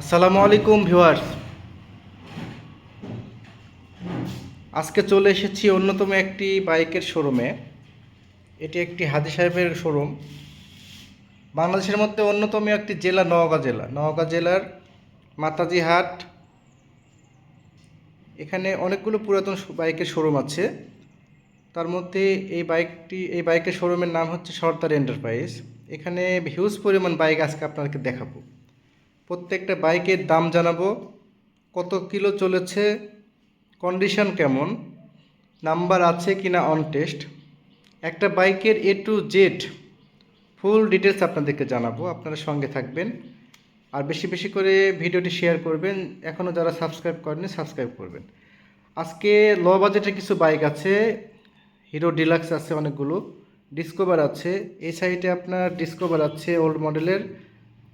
আসসালামু আলাইকুম ভিউয়ার্স। আজকে চলে এসেছি অন্যতম একটি বাইকের শোরুমে। এটি একটি হাজি সাহেবের শোরুম। বাংলাদেশের মধ্যে অন্যতম একটি জেলা নওগাঁ জেলা। নওগাঁ জেলার মাতাজি হাট এখানে অনেকগুলো পুরাতন বাইকের শোরুম আছে। তার মধ্যে এই বাইকটি এই বাইকের শোরুমের নাম হচ্ছে সর্দার এন্টারপ্রাইজ। এখানে হিউজ পরিমাণ বাইক আজকে আপনাদেরকে দেখাবো। প্রত্যেকটা বাইকের দাম জানাব। কত কিলো চলেছে? কন্ডিশন কেমন? নাম্বার আছে কিনা অন টেস্ট একটা বাইকের A to Z full details আপনাদেরকে জানাব, আপনারা সঙ্গে থাকবেন। আর বেশি বেশি করে ভিডিওটি শেয়ার করবেন এখনও যারা সাবস্ক্রাইব করেনি সাবস্ক্রাইব করবেন। আজকে লো বাজেটের কিছু বাইক আছে হিরো ডিলাক্স আছে অনেকগুলো ডিসকভার আছে, এই সাইডে আপনার ডিসকভার আছে ওল্ড মডেলের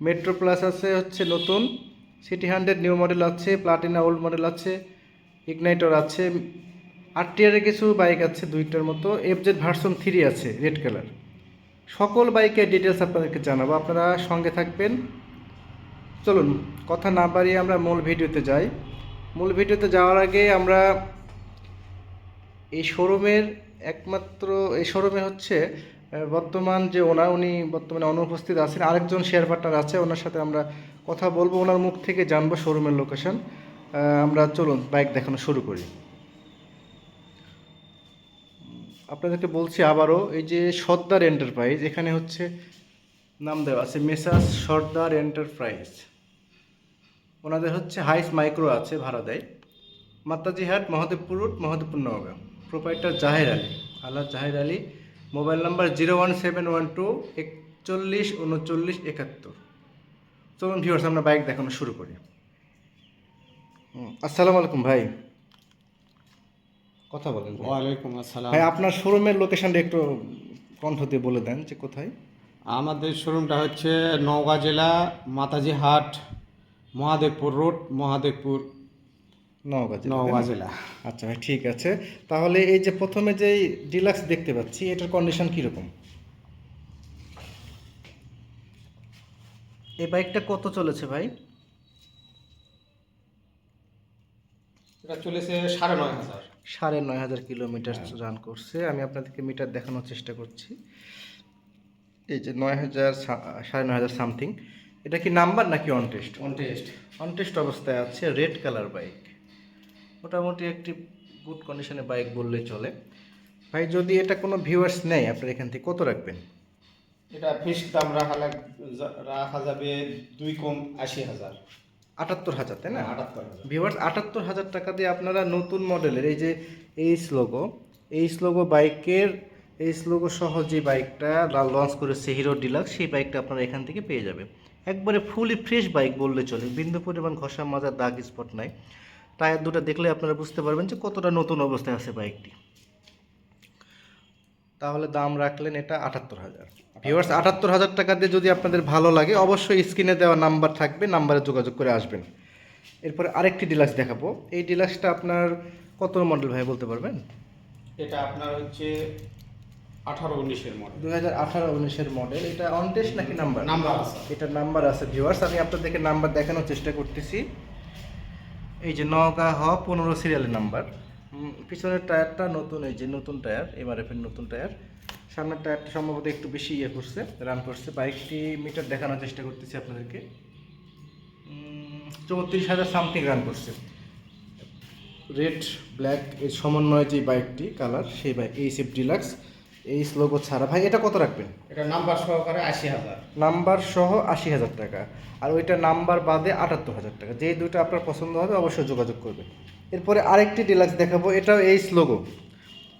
মেট্রো প্লাস আছে হচ্ছে নতুন সিটি হান্ড্রেড নিউ মডেল আছে প্লাটিনা ওল্ড মডেল আছে ইগনাইটর আছে আর টিয়ারের কিছু বাইক আছে দুইটার মতো এফজেড ভার্সন থ্রি আছে রেড কালার সকল বাইকের ডিটেলস আপনাদেরকে জানাব, আপনারা সঙ্গে থাকবেন। চলুন, কথা না বাড়িয়ে আমরা মূল ভিডিওতে যাই। মূল ভিডিওতে যাওয়ার আগে আমরা এই শোরুমের একমাত্র, এই শোরুমে হচ্ছে বর্তমান যে ওনার উনি বর্তমানে অনুপস্থিত আছেন, আরেকজন শেয়ার পার্টনার আছে, ওনার সাথে আমরা কথা বলব, ওনার মুখ থেকে জানব শোরুমের লোকেশন আমরা চলুন বাইক দেখানো শুরু করি। আপনাদেরকে বলছি আবারও, এই যে সর্দার এন্টারপ্রাইজ এখানে হচ্ছে নাম দেওয়া আছে, মেসাস সর্দার এন্টারপ্রাইজ ওনাদের হচ্ছে হাইস মাইক্রো আছে ভাড়া দেয় মাতাজি হাট, মহাদেবপুর রোড মহাদেবপুর নওগাঁ। প্রোপাইটার জাহের আলী, আল্লাহ Jaher Ali. Mobile number zero one seven one two একচল্লিশ উনচল্লিশ একাত্তর। চলুন ভিউয়ার্স আমরা বাইক দেখানো শুরু করি। আসসালামু আলাইকুম ভাই। কথা বলেন ওয়ালাইকুম আসসালাম। ভাই আপনার শোরুমের লোকেশনটা একটু কণ্ঠ দিয়ে বলে দেন যে কোথায়? আমাদের শোরুমটা হচ্ছে নওগাঁ জেলা মাতাজি হাট মহাদেবপুর রোড মহাদেবপুর নওগাঁ জেলা, নওগাঁ? জেলা। আচ্ছা ভাই ঠিক আছে। তাহলে এই যে প্রথমে যে ডিলাক্স দেখতে পাচ্ছি এটার কন্ডিশন কীরকম? এই বাইকটা কত চলেছে ভাই? এটা চলেছে সাড়ে নয় হাজার। সাড়ে নয় হাজার কিলোমিটার রান করছে। আমি আপনাদেরকে মিটার দেখানোর চেষ্টা করছি। এই যে নয় হাজার সা- সাড়ে নয় হাজার সামথিং। এটা কি নাম্বার নাকি on test on test on test অবস্থায় আছে রেড কালার বাইক মোটামুটি একটি গুড কন্ডিশনে বাইক বললে চলে। ভাই যদি এটা কোনো ভিউয়ার্স নেয় আপনার এখান থেকে কত রাখবেন? এটা ফিক্স দাম রাখা লাগ রাখা যাবে দুই কম আশি হাজার। আটাত্তর হাজার তাই না? আটাত্তর হাজার। ভিউয়ার্স আটাত্তর হাজার টাকা দিয়ে আপনারা নতুন মডেলের এই যে এই স্লোগো এই স্লোগো বাইকের এই স্লোগো সহ যে বাইকটা লঞ্চ করেছে হিরো ডিলাক্স সেই বাইকটা আপনারা এখান থেকে পেয়ে যাবে একবারে ফুলি ফ্রেশ বাইক বললে চলে বিন্দু পরিমাণ ঘষা মাজার দাগ স্পট নাই। টায়ার দুটো দেখলে আপনারা বুঝতে পারবেন যে কতটা নতুন অবস্থায় আছে বাইকটি। তাহলে দাম রাখলেন এটা আটাত্তর হাজার। ভিউয়ার্স আটাত্তর হাজার টাকা দিয়ে যদি আপনাদের ভালো লাগে অবশ্যই স্ক্রিনে দেওয়া নাম্বার থাকবে নাম্বারে যোগাযোগ করে আসবেন। এরপরে আরেকটি ডিলাক্স দেখাবো। এই ডিলাক্সটা আপনার কত মডেল ভাই বলতে পারবেন? এটা আপনার হচ্ছে আঠারো উনিশের মডেল। দু হাজার আঠারো উনিশের মডেল। এটা অন টেস্ট নাকি নাম্বার নাম্বার আছে। এটা নাম্বার আছে ভিউয়ার্স আমি আপনাদেরকে নাম্বার দেখানোর চেষ্টা করতেছি। এই যে নওগাঁ হ, পনেরো সিরিয়ালের নাম্বার পিছনের টায়ারটা নতুন, এই যে নতুন টায়ার এমআরএফ এর নতুন টায়ার। সামনের টায়ারটা সম্ভবত একটু বেশি ইয়ে করছে রান করছে। বাইকটি মিটার দেখানোর চেষ্টা করতেছি আপনাদেরকে। চৌত্রিশ হাজার সামথিং রান করছে। রেড ব্ল্যাক এর সমন্বয়ে যে বাইকটি কালার সেই বাইক এইচ এফ ডিলাক্স এই স্লোগো ছাড়া। ভাই এটা কত রাখবেন? এটা নাম্বার সহকারে আশি হাজার। নাম্বার সহ আশি হাজার টাকা। আর ওইটা নাম্বার বাদে আটাত্তর হাজার টাকা। যেই দুটো আপনার পছন্দ হবে অবশ্যই যোগাযোগ করবেন। এরপরে আরেকটি ডিলাক্স দেখাবো। এটাও এই স্লোগো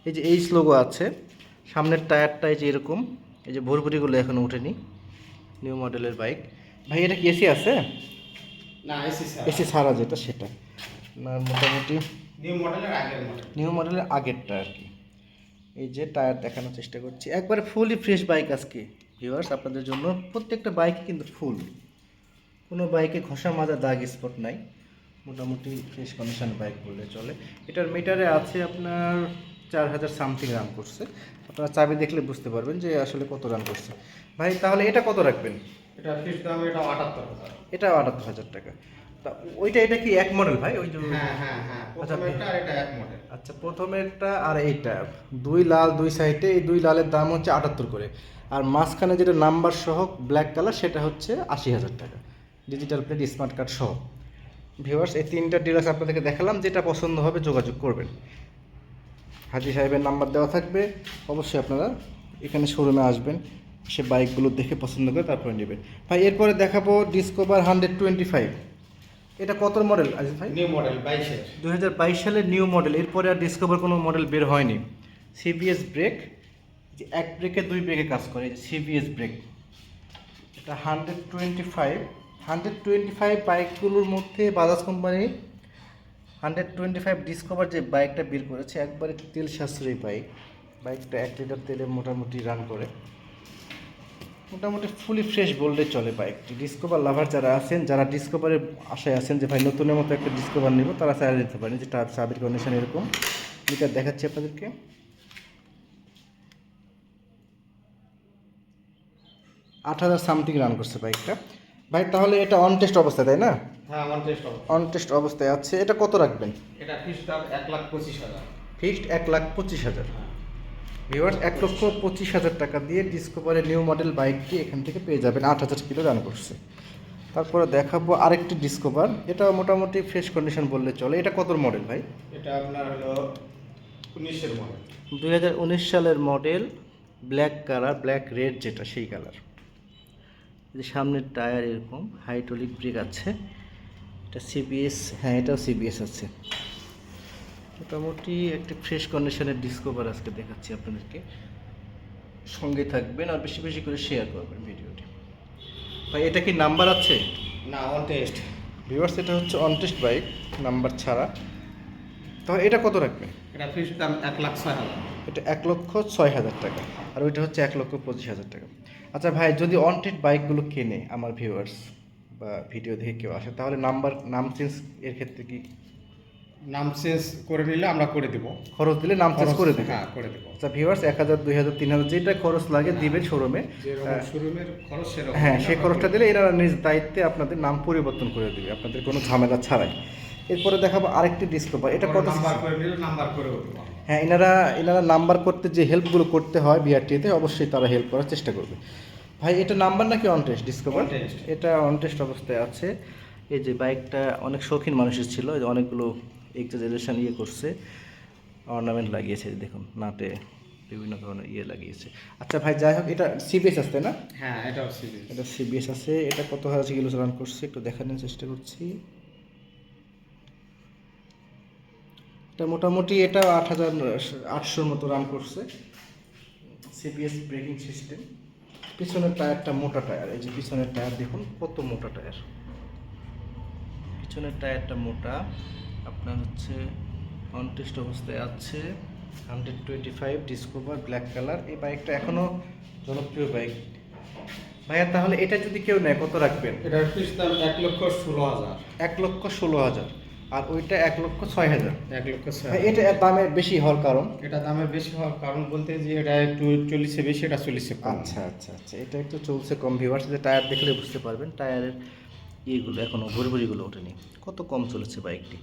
এই যে এই স্লোগো আছে সামনের টায়ারটা এই যে এরকম এই যে ভুরভুরিগুলো এখনও উঠেনি নিউ মডেলের বাইক ভাই এটা কি এসি আছে? না এসি স্যার এসি ছাড়া যেটা সেটা। না মোটামুটি নিউ মডেলের আগের নিউ মডেলের আগেরটা আর কি। এই যে টায়ার দেখানোর চেষ্টা করছি। একবারে ফুলই ফ্রেশ বাইক আজকে ভিউয়ার্স আপনাদের জন্য। প্রত্যেকটা বাইক কিন্তু ফুল কোনো বাইকে ঘষা মাজা দাগ স্পট নাই। মোটামুটি ফ্রেশ কন্ডিশন বাইক বললে চলে। এটার মিটারে আছে আপনার চার হাজার সামথিং রান করছে। আপনারা চাবি দেখলে বুঝতে পারবেন যে আসলে কত রান করছে। ভাই তাহলে এটা কত রাখবেন? এটা ফিক্সড দাম এটা আটাত্তর হাজার। এটা আটাত্তর হাজার টাকা। তা ওইটা এটা কি এক মডেল ভাই? ওই যে হ্যাঁ হ্যাঁ হ্যাঁ। আচ্ছা, প্রথমেরটা আর এটা এক মডেল আচ্ছা প্রথমেরটা আর এইটা। দুই লাল দুই সাইডে এই দুই লালের দাম হচ্ছে আটাত্তর করে। আর মাঝখানে যেটা নাম্বার সহ ব্ল্যাক কালার সেটা হচ্ছে আশি হাজার টাকা। ডিজিটাল প্লেট স্মার্ট কার্ড সহ। ভিউয়ার্স এই তিনটা ডিলার্স আপনাদেরকে দেখালাম যেটা পছন্দ হবে যোগাযোগ করবেন। হাজি সাহেবের নাম্বার দেওয়া থাকবে। অবশ্যই আপনারা এখানে শোরুমে আসবেন। সে বাইকগুলো দেখে পছন্দ করে তারপরে নেবেন। ভাই এরপরে দেখাবো ডিসকভার হান্ড্রেড টোয়েন্টি ফাইভ এটা কত মডেল আজিজ ভাই? নিউ মডেল বাইশের দু হাজার বাইশ সালের নিউ মডেল এরপরে আর ডিসকভার কোনো মডেল বের হয়নি। সিবিএস ব্রেক যে এক ব্রেকে দুই ব্রেকে কাজ করে সিবিএস ব্রেক এটা hundred twenty five hundred twenty five বাইকগুলোর মধ্যে Bajaj company hundred twenty five Discover যে বাইকটা বের করেছে একবারে তেল সাশ্রয়ী বাইক বাইকটা এক লিটার তেলে মোটামুটি রান করে। মোটামুটি ফুলি ফ্রেশ বললে চলে বাইকটি ডিসকভার লাভার যারা আছেন যারা ডিসকভারের আশায় আছেন যে ভাই নতুনের মতো একটা ডিসকভার নেব তারা চালিয়ে নিতে পারেন। যেটা সাবের কন্ডিশন এরকম। মিটার দেখাচ্ছি আপনাদেরকে। আট হাজার সামথিং রান করছে বাইকটা ভাই তাহলে এটা অন টেস্ট অবস্থায় তাই না? হ্যাঁ আমার টেস্ট অন টেস্ট অবস্থায় আছে। এটা কত রাখবেন? এটা ফিক্সড দাম এক লাখ পঁচিশ হাজার। ফিক্সড এক লাখ পঁচিশ হাজার। ভিউয়ার্স এক লক্ষ পঁচিশ হাজার টাকা দিয়ে ডিসকভারের নিউ মডেল বাইকটি এখান থেকে পেয়ে যাবেন। আট হাজার কিলো রান করছে। তারপরে দেখাবো আরেকটি ডিসকভার এটা মোটামুটি ফ্রেশ কন্ডিশন বললে চলে। এটা কত মডেল ভাই? এটা আপনার হলো উনিশের মডেল দুই হাজার উনিশ সালের model black colour black red যেটা সেই কালার যে সামনের টায়ার এরকম হাইড্রোলিক ব্রেক আছে। এটা সিবিএস হ্যাঁ এটাও সিবিএস আছে। মোটামুটি একটি ফ্রেশ কন্ডিশনের ডিসকভার আজকে দেখাচ্ছি আপনাদেরকে। সঙ্গে থাকবেন আর বেশি বেশি করে শেয়ার করবেন ভিডিওটি। ভাই এটা কি নাম্বার আছে? না অন টেস্ট ভিউয়ার্স এটা হচ্ছে অনটেস্ট বাইক নাম্বার ছাড়া। তাহলে এটা কত রাখবেন? এটা ফিক্সড দাম এক লাখ ছয় হাজার। এটা এক লক্ষ ছয় হাজার টাকা। আর ওইটা হচ্ছে এক লক্ষ পঁচিশ হাজার টাকা। আচ্ছা ভাই যদি অনটেড বাইকগুলো কেনে আমার ভিউয়ার্স বা ভিডিও দেখে কেউ আসে তাহলে নাম্বার নাম চেঞ্জ এর ক্ষেত্রে কি নাম চেঞ্জ করে নিলে আমরা করে দিব। খরচ দিলে নাম চেঞ্জ করে দেবে। হ্যাঁ করে দেবো। আচ্ছা ভিউয়ার্স এক হাজার দুই হাজার তিন হাজার যেটা খরচ লাগে দিবেন শোরুমে শোরুমের খরচ সেরকম। হ্যাঁ সেই খরচটা দিলে এরা নিজ দায়িত্বে আপনাদের নাম পরিবর্তন করে দেবে। আপনাদের কোনো ঝামেলা ছাড়াই। এরপরে দেখাবো আরেকটি ডিসকভার এটা কত নাম্বার করে নিলে নাম্বার করে হ্যাঁ এনারা এনারা নাম্বার করতে যে হেল্পগুলো করতে হয় বিআরটিতে অবশ্যই তারা হেল্প করার চেষ্টা করবে। ভাই এটা নাম্বার নাকি অন টেস্ট ডিসকভার এটা অন টেস্ট অবস্থায় আছে। এই যে বাইকটা অনেক শৌখিন মানুষের ছিল। এই অনেকগুলো এক্সাজারেশন ইয়ে করছে অর্নামেন্ট লাগিয়েছে দেখুন নাটে বিভিন্ন ধরনের ইয়ে লাগিয়েছে। আচ্ছা ভাই যাই হোক এটা সিবিএস আসতে না? হ্যাঁ এটাও সিরিজ এটা সিবিএস আছে এটা কত হাজার কিলো রান করছে একটু দেখানোর চেষ্টা করছি। এটা মোটামুটি এটা আট হাজার আটশোর মতো রান করছে সিবিএস ব্রেকিং সিস্টেম পিছনের টায়ারটা মোটা টায়ার এই যে পিছনের টায়ার দেখুন কত মোটা টায়ার। পিছনের টায়ারটা মোটা। আপনার হচ্ছে অনটেস্ট অবস্থায় আছে। Hundred twenty five Discover black colour এই বাইকটা এখনও জনপ্রিয় বাইক ভাইয়া তাহলে এটা যদি কেউ নেয় কত রাখবেন? এটার ফিক্সড দাম এক লক্ষ ষোলো হাজার। এক লক্ষ ষোলো হাজার। আর ওইটা এক লক্ষ ছয় হাজার। এক লক্ষ ছয় হাজার। এটা দামে বেশি হওয়ার কারণ? এটা দামে বেশি হওয়ার কারণ বলতে যে এটা একটু চল্লিশে বেশি এটা চল্লিশে আচ্ছা আচ্ছা আচ্ছা। এটা একটু চলছে কম ভিউয়ার্স যে টায়ার দেখলে বুঝতে পারবেন। টায়ারের ইয়েগুলো এখনও ভরি ভরিগুলো ওঠেনি। কত কম চলেছে বাইকটি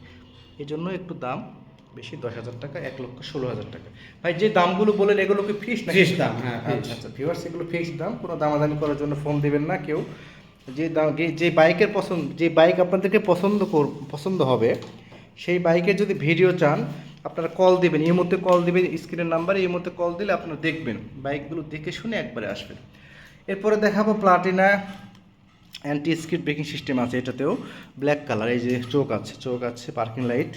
এই জন্য একটু দাম বেশি দশ হাজার টাকা এক লক্ষ ষোলো হাজার টাকা। ভাই যে দামগুলো বলেন এগুলো কি ফিক্স না দাম, হ্যাঁ, আচ্ছা আচ্ছা ভিউয়ার্স এগুলো ফিক্সড দাম কোনো দামাদামি করার জন্য ফোন দিবেন না কেউ। যে দাম যে- যে বাইকের পছন্দ যে বাইক আপনাদেরকে পছন্দ কর পছন্দ হবে সেই বাইকের যদি ভিডিও চান আপনারা কল দিবেন। এই মধ্যে কল দিবেন স্ক্রিনের নাম্বারে এই মধ্যে কল দিলে আপনারা দেখবেন। বাইকগুলো দেখে শুনে একবারে আসবেন। এরপরে দেখাবো Platina anti skid braking system আছে এটাতেও ব্ল্যাক কালার এই যে চোখ আছে চোখ আছে পার্কিং লাইট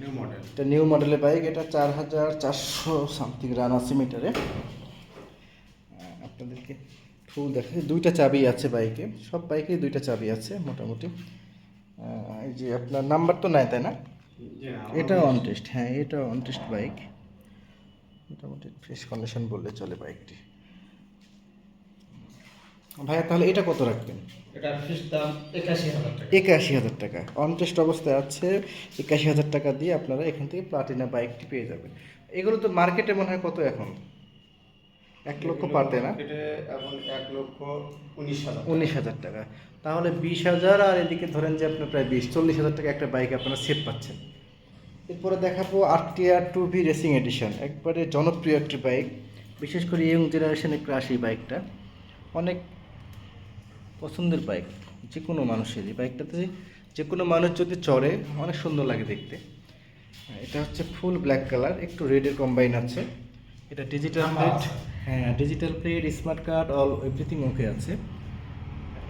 নিউ মডেল এটা নিউ মডেলের বাইক এটা চার হাজার চারশো সামথিং রান আছে মিটারে আপনাদেরকে ফুল দেখে দুইটা চাবি আছে বাইকে সব বাইকে দুইটা চাবি আছে মোটামুটি। এই যে আপনার নাম্বার তো নাই তাই না? এটা অন টেস্ট হ্যাঁ এটা অন টেস্ট বাইক মোটামুটি ফ্রেশ কন্ডিশন বললে চলে বাইকটি ভাইয়া তাহলে এটা কত রাখবেন? এটার দাম একাশি হাজার টাকা। একাশি হাজার টাকা। অন টেস্ট অবস্থায় আছে একাশি হাজার টাকা দিয়ে আপনারা এখান থেকে প্লাটিনা বাইকটি পেয়ে যাবেন। এগুলো তো মার্কেটে মনে হয় কত এখন? এক লক্ষ পারতে না? এখন এক লক্ষ উনিশ হাজার উনিশ হাজার টাকা। তাহলে বিশ হাজার আর এদিকে ধরেন যে আপনার প্রায় বিশ চল্লিশ হাজার টাকা একটা বাইক আপনারা সেভ পাচ্ছেন। এরপরে দেখাবো RTR two V racing edition একবারে জনপ্রিয় একটি বাইক বিশেষ করে ইয়ং জেনারেশনে ক্রাশ এই বাইকটা অনেক পছন্দের বাইক যে কোনো মানুষের। এই বাইকটাতে যে কোনো মানুষ যদি চড়ে অনেক সুন্দর লাগে দেখতে। এটা হচ্ছে ফুল ব্ল্যাক কালার একটু রেডের কম্বাইন আছে। এটা ডিজিটাল প্লেট হ্যাঁ digital plate smart card all everything okay আছে।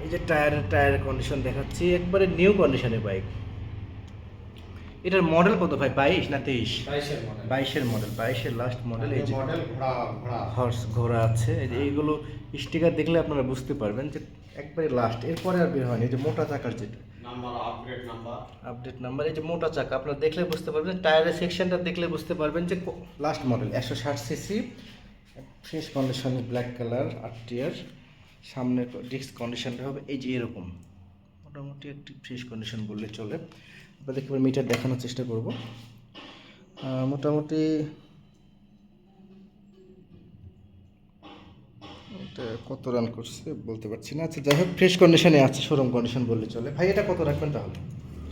এই যে টায়ারের টায়ারের কন্ডিশন দেখাচ্ছি একবারে নিউ কন্ডিশনের বাইক এটার মডেল কত ভাই? বাইশ না তেইশ? বাইশের মডেল বাইশের লাস্ট মডেল এই যে হর্স ঘোড়া আছে। এইগুলো স্টিকার দেখলে আপনারা বুঝতে পারবেন যে একবারে লাস্ট এরপরে আর বের হয়নি এই যে মোটা চাকার যেটা। আপডেট নাম্বার এই যে মোটা চাকা আপনারা দেখলে বুঝতে পারবেন টায়ারের সেকশনটা দেখলে বুঝতে পারবেন যে লাস্ট মডেল একশো ষাট CC fresh condition black colour আটটিয়ার সামনে ডিস্ক কন্ডিশনটা হবে এই যে এরকম। মোটামুটি একটি ফ্রেশ কন্ডিশন বললে চলে। আপনাদের এবার মিটার দেখানোর চেষ্টা করব। মোটামুটি এটা কত রান করছে বলতে পারছি না। আচ্ছা যাই হোক ফ্রেশ কন্ডিশনে আছে শোরুম কন্ডিশন বললে চলে। ভাই এটা কত রাখবেন তাহলে?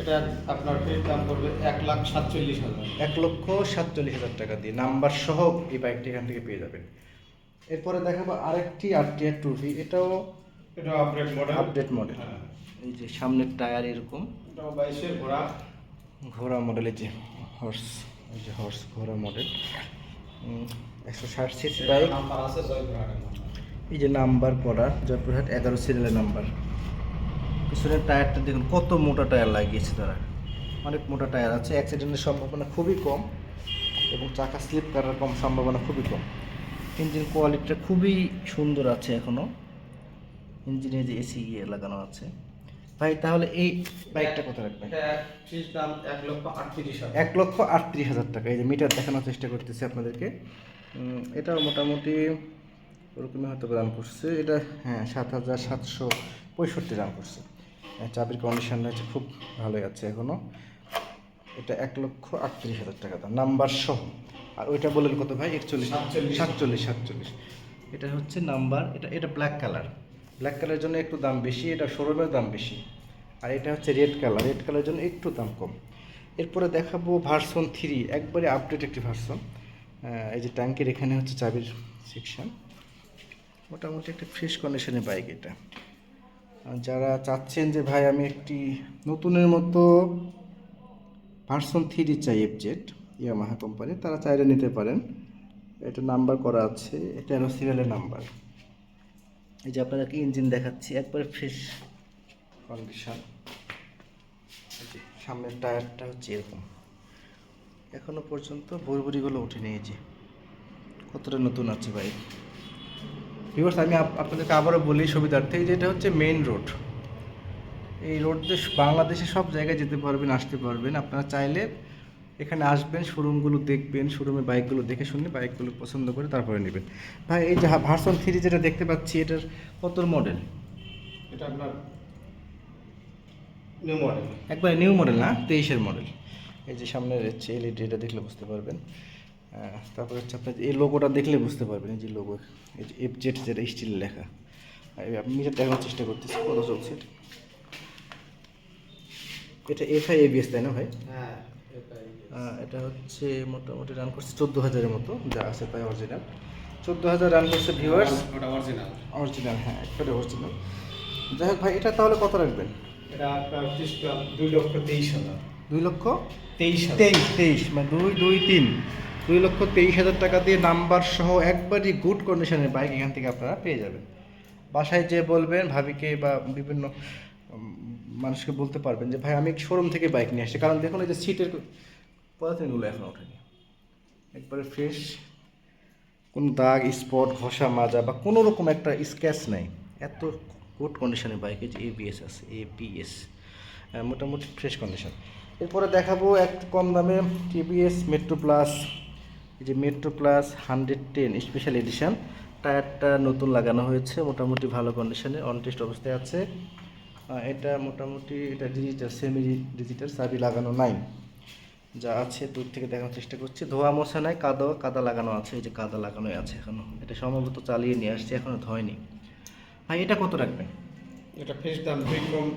এটা আপনার পেট দাম পড়বে এক লাখ সাতচল্লিশ হাজার। এক লক্ষ সাতচল্লিশ হাজার টাকা দিয়ে নাম্বার সহ এই বাইকটি এখান থেকে পেয়ে যাবেন। এরপরে দেখাবো আরেকটি আর টি ভি এটাও এটা আপগ্রেড মডেল আপডেট মডেল এই যে সামনের টায়ার এরকম। এটাও বাইশের ঘোড়া। ঘোড়া মডেলের যে হর্স এই যে হর্স ঘোড়া মডেল একশো ষাট সিসি বাইক নাম্বার আছে এই যে নাম্বার করা জয়পুরহাট এগারো সিরিয়ালের নাম্বার। পিছনের টায়ারটা দেখুন কত মোটা টায়ার লাগিয়েছে তারা। অনেক মোটা টায়ার আছে অ্যাক্সিডেন্টের সম্ভাবনা খুবই কম এবং চাকা স্লিপ করার কম সম্ভাবনা খুবই কম। ইঞ্জিন কোয়ালিটিটা খুবই সুন্দর আছে এখনও ইঞ্জিনে যে এসি ইয়ে লাগানো আছে। ভাই তাহলে এই বাইকটা কত রাখবেন? দাম এক লক্ষ আটত্রিশ হাজার। এক লক্ষ আটত্রিশ হাজার টাকা। এই যে মিটার দেখানোর চেষ্টা করতেছি আপনাদেরকে। এটাও মোটামুটি ওরকমই হয়তো রান করছে। এটা হ্যাঁ সাত হাজার সাতশো পঁয়ষট্টি রান করছে। হ্যাঁ, চাবির কন্ডিশন হচ্ছে খুব ভালোই আছে এখনও এটা এক লক্ষ আটত্রিশ হাজার টাকা দাম। নাম্বার সহ। আর ওইটা বললেন কত ভাই? একচল্লিশ। সাতচল্লিশ। সাতচল্লিশ সাতচল্লিশ। এটা হচ্ছে নাম্বার এটা এটা ব্ল্যাক কালার ব্ল্যাক কালারের জন্য একটু দাম বেশি এটা শোরুমের দাম বেশি। আর এটা হচ্ছে রেড কালার রেড কালারের জন্য একটু দাম কম। এরপরে দেখাবো ভার্সন থ্রি একবারে আপডেট একটি ভার্সন এই যে ট্যাঙ্কের এখানে হচ্ছে চাবির সেকশন মোটামুটি একটা ফ্রেশ কন্ডিশনের বাইক এটা। আর যারা চাচ্ছেন যে, ভাই, আমি একটি নতুনের মতো ভার্সন থ্রি চাই এফজেড ইয়ামাহা কোম্পানি তারা চাইলে নিতে পারেন। এটা নাম্বার করা আছে, এটা হলো সিরিয়ালের নাম্বার এই যে আপনাদেরকে ইঞ্জিন দেখাচ্ছি, একবারে ফ্রেশ কন্ডিশন সামনের টায়ারটা হচ্ছে এরকম। এখনও পর্যন্ত ভুরভুরিগুলো উঠে নিয়েছে কতটা নতুন আছে বাইক ভিউয়ার্স আমি আপ- আপনাদেরকে আবারও বলি সুবিধার্থে যেটা হচ্ছে মেইন রোড এই রোড দিয়ে বাংলাদেশে সব জায়গায় যেতে পারবেন আসতে পারবেন। আপনারা চাইলে এখানে আসবেন শোরুমগুলো দেখবেন শোরুমে বাইকগুলো দেখে শুনে বাইকগুলো পছন্দ করে তারপরে নেবেন। ভাই এই যে ভার্সন থ্রি যেটা দেখতে পাচ্ছি এটার কত মডেল এটা আপনার নিউ মডেল একবার নিউ মডেল না তেইশের মডেল এই যে সামনের হচ্ছে এলইডি এটা দেখলে বুঝতে পারবেন। তারপরে হচ্ছে আপনার এই লোগোটা দেখলে বুঝতে পারবেন এই যে লোগো এই যে এফ জেড যেটা স্টিল লেখা। আমি মিটার দেখানোর চেষ্টা করতেছি কত চলছে এটা। এফআই এবিএস তাই না ভাই? হ্যাঁ এটা হচ্ছে মোটামুটি রান করছে চোদ্দ হাজারের মতো যা আছে তাই অরিজিনাল চোদ্দ হাজার রান করছে ভিউয়ার্স ওটা অরিজিনাল অরিজিনাল হ্যাঁ একবারে অরিজিনাল যাই হোক ভাই এটা তাহলে কত রাখবেন? এটা দুই লক্ষ তেইশ হাজার। দুই লক্ষ তেইশ তেইশ তেইশ মানে দুই দুই তিন। দুই লক্ষ তেইশ হাজার টাকা দিয়ে নাম্বার সহ একবারই গুড কন্ডিশনের বাইক এখান থেকে আপনারা পেয়ে যাবেন। বাসায় যে বলবেন, ভাবিকে বা বিভিন্ন মানুষকে বলতে পারবেন যে, ভাই, আমি শোরুম থেকে বাইক নিয়ে আসছি। কারণ দেখুন, এই যে সিটের পদার্থগুলো এখন ওঠেনি। একবারে ফ্রেশ কোনো দাগ স্পট ঘষা, মাজা বা কোনো রকম একটা স্ক্যাচ নেই। এত গুড কন্ডিশনের বাইক, এই যে এবিএস আছে এপিএস মোটামুটি ফ্রেশ কন্ডিশন এরপরে দেখাবো একটু কম দামে টিভিএস মেট্রো প্লাস যে Metro plus hundred ten special edition টায়ারটা নতুন লাগানো হয়েছে মোটামুটি ভালো কন্ডিশনে অন টেস্ট অবস্থায় আছে। এটা মোটামুটি এটা ডিজিটাল সেমি ডিজিটাল চাবি লাগানো নাই। যা আছে দূর থেকে দেখানোর চেষ্টা করছি। ধোয়া মোছা নাই কাদা কাদা লাগানো আছে এই যে কাদা লাগানো আছে এখনও। এটা সম্ভবত চালিয়ে নিয়ে আসছে এখনও ধয়নি। ভাই এটা কত রাখবেন? এটা ফিক্স দাম দুই কম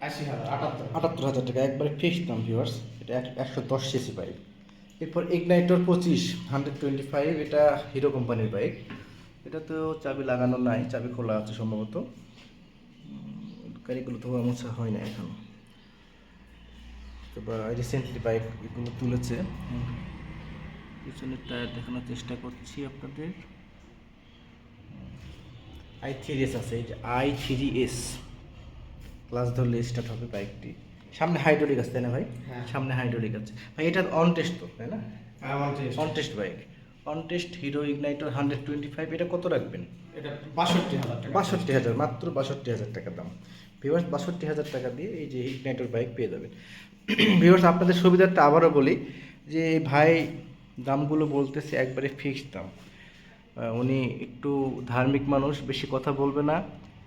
আশি হাজার আটাত্তর আটাত্তর হাজার টাকা একবারে ফিক্সড দাম ভিউয়ার্স এটা এক- একশো দশ সিসি বাইক এরপর ইগনাইটর পঁচিশ হান্ড্রেড টোয়েন্টি ফাইভ এটা হিরো কোম্পানির বাইক এটা তো চাবি লাগানো নাই, চাবি খোলা আছে সম্ভবত। গাড়িগুলো তো মোছা হয় না এখন। তো রিসেন্টলি বাইক এগুলো তুলেছে। পিছনের টায়ার দেখানোর চেষ্টা করছি আপনাদের। আই থ্রি এস আছে, এই যে আই থ্রি এস ক্লাস ধরলে স্টার্ট হবে বাইকটি সামনে হাইড্রোলিক আছে তাই না ভাই? হ্যাঁ। সামনে হাইড্রোলিক আছে। ভাই এটা অন টেস্ট তো তাই না? On test bike on test Hero Ignitor hundred twenty five এটা কত রাখবেন? এটা বাষট্টি হাজার টাকা। বাষট্টি হাজার মাত্র বাষট্টি হাজার টাকা দাম। ভিউয়ার্স বাষট্টি হাজার টাকা দিয়ে এই যে ইগনাইটর বাইক পেয়ে যাবেন। ভিউয়ার্স আপনাদের সুবিধার্থে আবারও বলি যে ভাই দামগুলো বলতেছে একবারে ফিক্সড দাম। উনি একটু ধার্মিক মানুষ বেশি কথা বলবে না।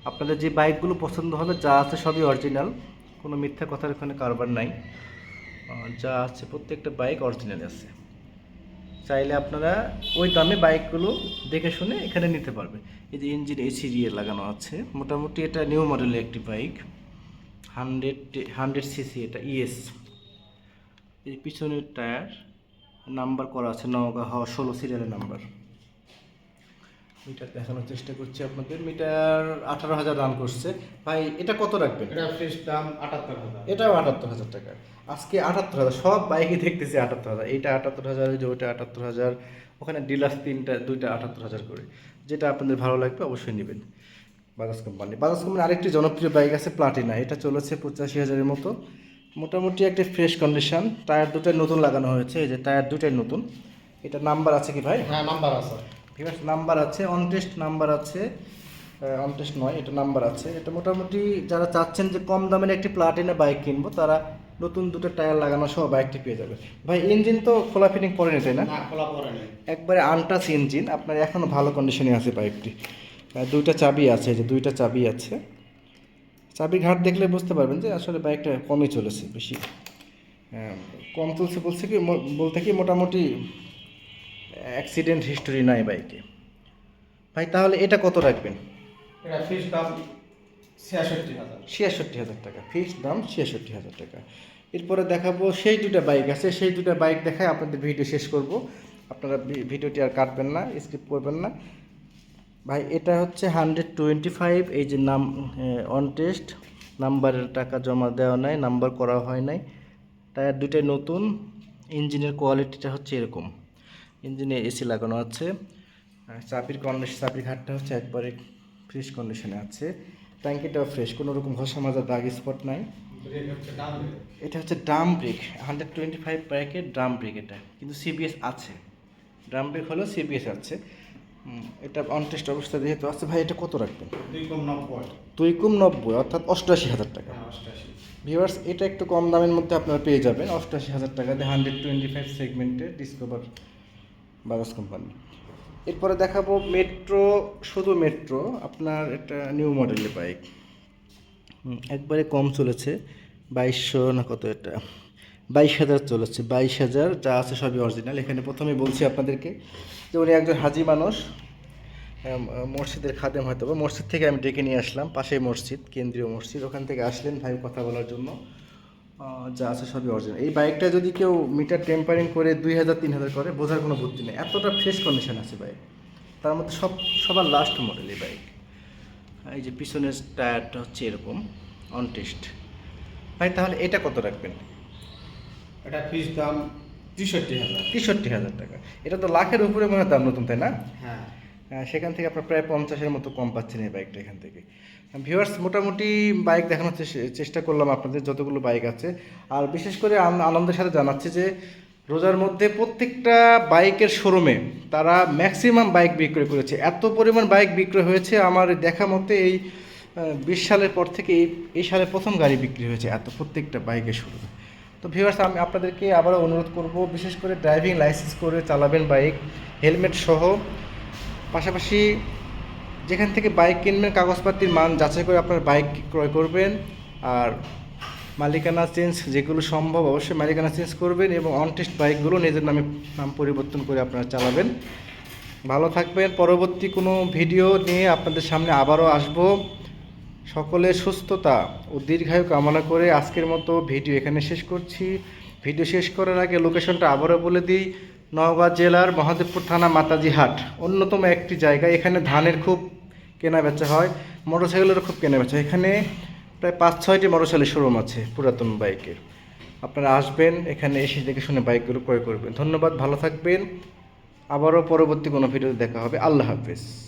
আপনাদের যে বাইকগুলো পছন্দ হবে যা আছে সবই অরিজিনাল কোনো মিথ্যা কথার ওখানে কারবার নাই। যা আছে, প্রত্যেকটা বাইক অরিজিনাল আছে। চাইলে আপনারা ওই দামে বাইকগুলো দেখে শুনে এখানে নিতে পারবেন। এই যে ইঞ্জিন এসি দিয়ে লাগানো আছে, মোটামুটি এটা নিউ মডেলের একটি বাইক হান্ড্রেড হান্ড্রেড সিসি এটা ইএস এই পিছনের টায়ার নাম্বার করা আছে, নওগাঁ হওয়া ষোলো সিরিয়ালের নাম্বার মিটার দেখানোর চেষ্টা করছি আপনাদের। মিটার আঠারো হাজার রান করছে। ভাই এটা কত রাখবেন? এটা ফিক্স দাম আটাত্তর হাজার। এটাও আটাত্তর হাজার টাকা। আজকে আটাত্তর হাজার সব বাইকে দেখতেছি আটাত্তর হাজার। এইটা আটাত্তর হাজার যে ওইটা আটাত্তর হাজার ওখানে ডিলার্স তিনটা দুইটা আটাত্তর হাজার করে। যেটা আপনাদের ভালো লাগবে অবশ্যই নেবেন। বাজাজ কোম্পানি। বাজাজ কোম্পানির আরেকটি জনপ্রিয় বাইক আছে প্লাটিনা। এটা চলেছে পঁচাশি হাজারের মতো। মোটামুটি একটা ফ্রেশ কন্ডিশন টায়ার দুটাই নতুন লাগানো হয়েছে। এই যে টায়ার দুটাই নতুন। এটা নাম্বার আছে কি ভাই? হ্যাঁ নাম্বার আছে। ঠিক আছে নাম্বার আছে অন টেস্ট নাম্বার আছে অন টেস্ট নয় এটা নাম্বার আছে। এটা মোটামুটি যারা চাচ্ছেন যে কম দামের একটি প্লাটিনা বাইক কিনবো তারা নতুন দুটো টায়ার লাগানো সহ বাইকটি পেয়ে যাবে। ভাই ইঞ্জিন তো খোলা ফিটিং করেনি তাই না? খোলা একবারে আনটাচ ইঞ্জিন আপনার এখনও ভালো কন্ডিশনে আছে বাইকটি দুইটা চাবি আছে যে দুইটা চাবি আছে। চাবি ঘাট দেখলে বুঝতে পারবেন যে আসলে বাইকটা কমই চলেছে বেশি। কম চলছে বলছে কি বলতে কি মোটামুটি অ্যাক্সিডেন্ট হিস্টোরি নাই বাইকে ভাই তাহলে এটা কত রাখবেন? এটা ফিক্স দাম ছিয়াষট্টি হাজার। ছিয়াষট্টি হাজার টাকা। ফিক্সড দাম ছিয়াষট্টি হাজার টাকা। এরপরে দেখাবো সেই দুটা বাইক আছে। সেই দুটা বাইক দেখায় আপনাদের ভিডিও শেষ করব। আপনারা ভিডিওটি আর কাটবেন না স্কিপ করবেন না। ভাই এটা হচ্ছে হান্ড্রেড টোয়েন্টি ফাইভ এই যে নাম অন টেস্ট নাম্বারের টাকা জমা দেওয়া নাই নাম্বার করা হয় নাই। টায়ার দুটাই নতুন। ইঞ্জিনের কোয়ালিটিটা হচ্ছে এরকম। ইঞ্জিনে এসি লাগানো আছে। চাবির কন্ডিশন চাপির ঘাটটা হচ্ছে একবারে ফ্রেশ কন্ডিশনে আছে। ট্যাঙ্কিটাও ফ্রেশ কোনো রকম ঘষা মাজা দাগ স্পট নাই। এটা হচ্ছে drum brake hundred twenty five বাইকের ড্রাম ব্রেক এটা কিন্তু সিবিএস আছে। ড্রাম ব্রেক হলেও সিবিএস আছে। এটা অন টেস্ট অবস্থা যেহেতু আছে ভাই এটা কত রাখবেন? দুই কম নব্বই। অর্থাৎ অষ্টআশি হাজার টাকা। হ্যাঁ ভিউয়ার্স এটা একটু কম দামের মধ্যে আপনারা পেয়ে যাবেন। অষ্টআশি হাজার টাকা দিয়ে হান্ড্রেড টোয়েন্টি ফাইভ সেগমেন্টে ডিসকভার বাজাজ কোম্পানি। এরপরে দেখাবো মেট্রো, শুধু মেট্রো, আপনার একটা নিউ মডেলের বাইক একবারে কম চলেছে, বাইশশো না কত এটা? বাইশ হাজার চলেছে, বাইশ হাজার, যা আছে সবই অরিজিনাল এখানে প্রথমে বলছি আপনাদেরকে যে উনি একজন হাজি মানুষ। মসজিদের খাদেম হয়তো মসজিদ থেকে আমি ডেকে নিয়ে আসলাম, পাশেই মসজিদ, কেন্দ্রীয় মসজিদ। ওখান থেকে আসলেন ভাই কথা বলার জন্য। যা আছে সবই অরিজিনাল এই বাইকটা যদি কেউ মিটার টেম্পারিং করে দুই হাজার তিন হাজার করে বোঝার কোনো বুদ্ধি নেই। এতটা ফ্রেশ কন্ডিশন আছে বাইক তার মধ্যে সব সবার লাস্ট মডেল এই বাইক এই যে পিছনের টায়ারটা হচ্ছে এরকম অন টেস্ট ভাই তাহলে এটা কত রাখবেন? এটা ফিক্স দাম তেষট্টি হাজার। তেষট্টি হাজার টাকা। এটা তো লাখের উপরে মনে হয় দাম নতুন তাই না? হ্যাঁ। সেখান থেকে আপনার প্রায় পঞ্চাশের মতো কম পাচ্ছেন এই বাইকটা এখান থেকে। ভিউয়ার্স মোটামুটি বাইক দেখানোর চেষ্টা করলাম আপনাদের যতগুলো বাইক আছে। আর বিশেষ করে আনন্দের সাথে জানাচ্ছি যে, রোজার মধ্যে প্রত্যেকটা বাইকের শোরুমে তারা ম্যাক্সিমাম বাইক বিক্রয় করেছে। এত পরিমাণ বাইক বিক্রয় হয়েছে, আমার দেখা মতে এই বিশ সালের পর থেকে এই এই সালে প্রথম গাড়ি বিক্রি হয়েছে এত প্রত্যেকটা বাইকের শোরুমে তো ভিউয়ার্স আমি আপনাদেরকে আবারও অনুরোধ করব, বিশেষ করে ড্রাইভিং লাইসেন্স করে চালাবেন বাইক হেলমেট সহ। পাশাপাশি যেখান থেকে বাইক কিনবেন, কাগজপাতির মান যাচাই করে আপনার বাইক ক্রয় করবেন আর মালিকানা চেঞ্জ যেগুলো সম্ভব অবশ্যই মালিকানা চেঞ্জ করবেন এবং অনটেস্ট বাইকগুলো নিজের নামে, নাম পরিবর্তন করে আপনারা চালাবেন। ভালো থাকবেন। পরবর্তী কোনো ভিডিও নিয়ে আপনাদের সামনে আবারও আসব। সকলের সুস্থতা ও দীর্ঘায়ু কামনা করে আজকের মতো ভিডিও এখানে শেষ করছি। ভিডিও শেষ করার আগে লোকেশনটা আবারও বলে দিই। নওগাঁ জেলার মহাদেবপুর থানা মাতাজি হাট। অন্যতম একটি জায়গা। এখানে ধানের খুব কেনা বেচা হয়, মোটরসাইকেলেরও খুব কেনা বেচা এখানে প্রায় পাঁচ, ছয়টি মোটরসাইকেলের শোরুম আছে পুরাতন বাইকের। আপনারা আসবেন, এখানে এসে দেখে শুনে বাইকগুলো ক্রয় করবেন। ধন্যবাদ, ভালো থাকবেন। আবারও পরবর্তী কোনো ভিডিওতে দেখা হবে। আল্লাহ হাফেজ।